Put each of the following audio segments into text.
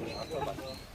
Ako ba?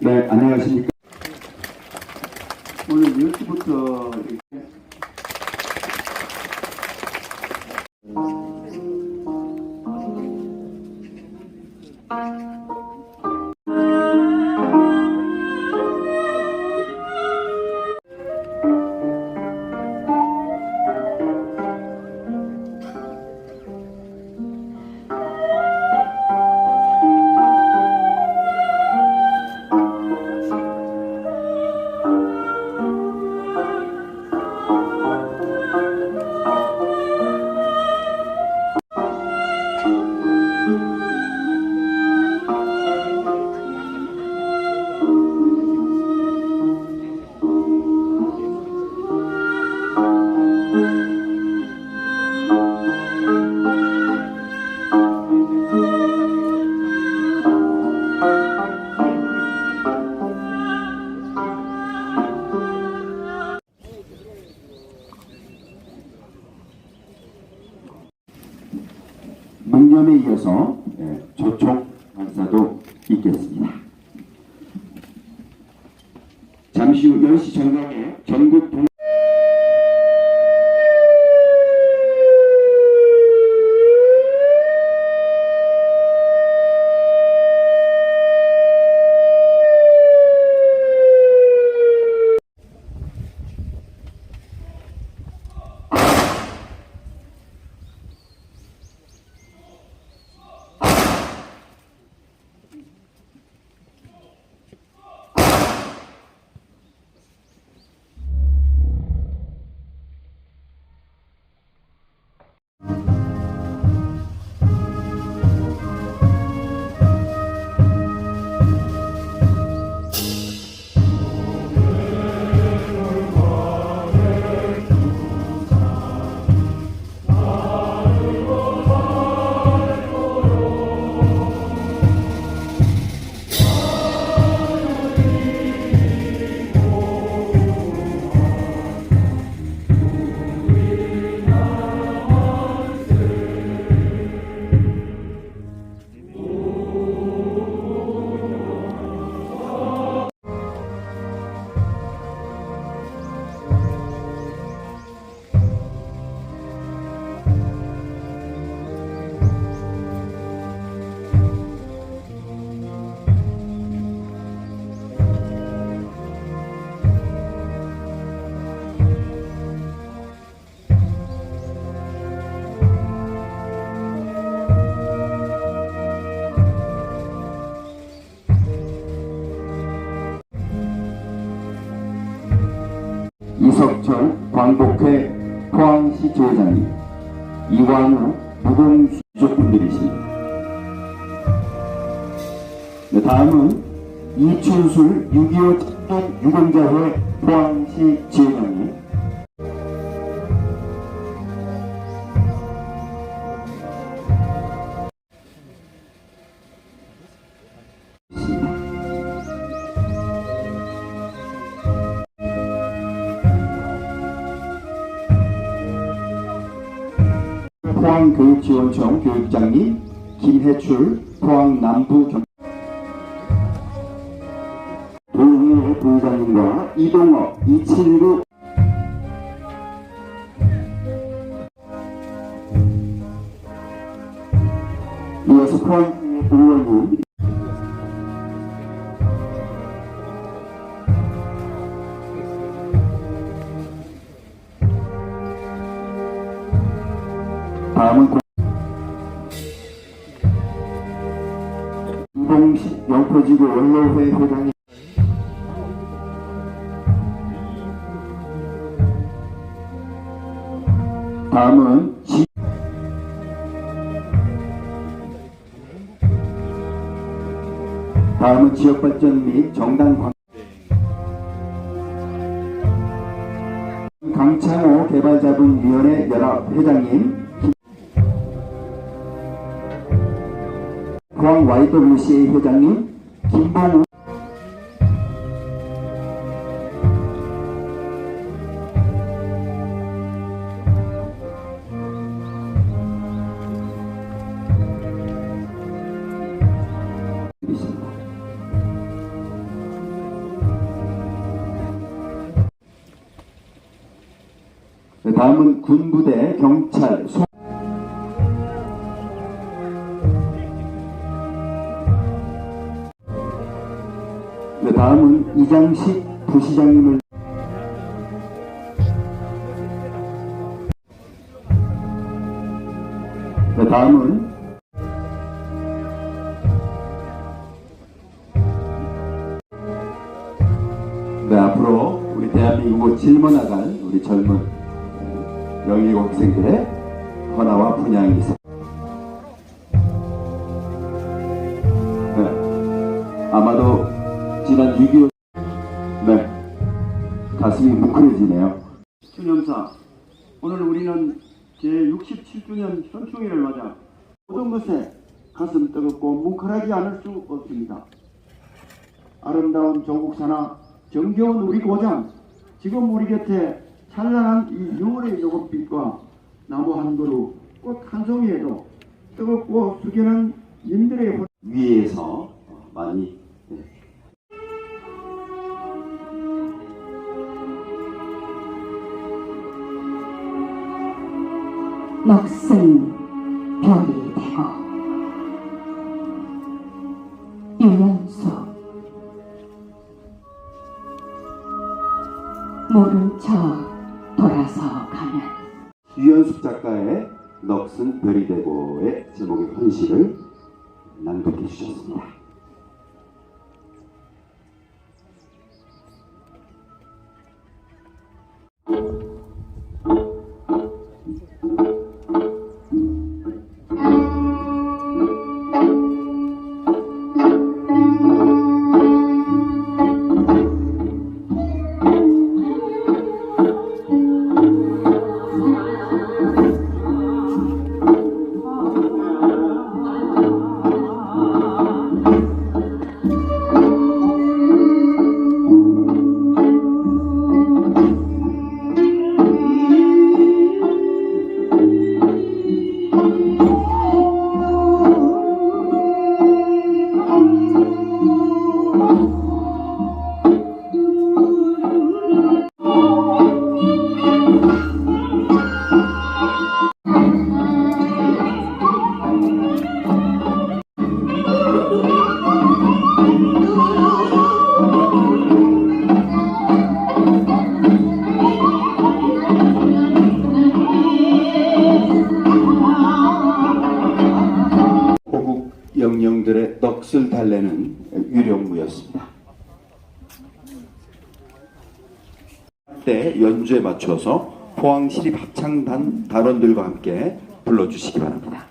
네, 안녕하십니까. 오늘 10시부터 후 10시 정각에 전국 동 집회장이 이광우 무공수족분들이십니다. 네, 다음은 이춘술 6.25 참전 유공자회 포항시 지회장님 교육지원청 교육장님 김해출 포항 남부 경 도흥의 부장님과 이동업 279 이어서 포항 의원님 이봉식 영포지구 원로회 회장님. 다음은 지 다음은 지역발전 및 정당 관 강창호 개발자분위원회 연합 회장님 포항 YWCA 회장님 김봉우. 네, 다음은 군부대 경찰 소 다음은 이장식 부시장님을 네, 다음은 네, 앞으로 우리 대한민국을 짊어나갈 우리 젊은 영예고 학생들의 헌화와 분양이 있습니다. 6.25 네, 가슴이 뭉클해지네요. 추념사 오늘 우리는 제67주년 현충일을 맞아 모든 것에 가슴 뜨겁고 뭉클하지 않을 수 없습니다. 아름다운 조국 산하 정겨운 우리 고장 지금 우리 곁에 찬란한 이 6월의 요것빛과 나무 한 그루 꽃 한 송이에도 뜨겁고 숙연한 가면 유연숙 작가의 넋은 별이 되고의 제목의 현실을 낭독해 주셨습니다. 달래는 유령무였습니다. 때 연주에 맞춰서 포항시립 합창단 단원들과 함께 불러주시기 바랍니다.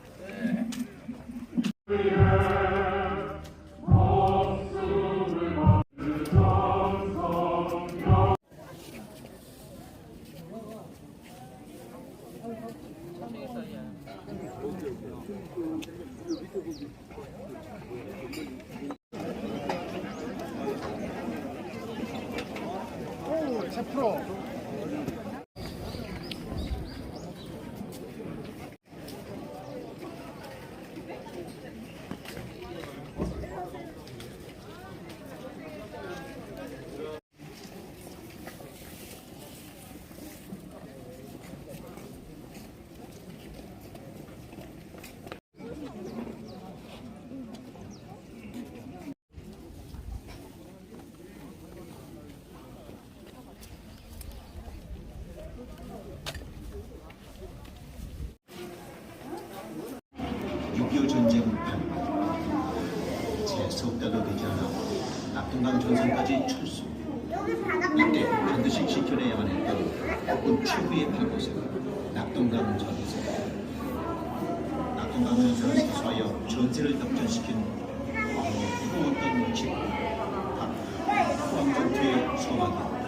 육.25 전쟁 되지 않아 낙동강 전선까지 철수 이때 반드시 지켜내야만 했던 국군 최후의 발곳은 낙동강 전선. 낙동강 전선을 사수하여 전세를 격전시킨 광의 뜨거웠던 직후 포항 전투의 소막이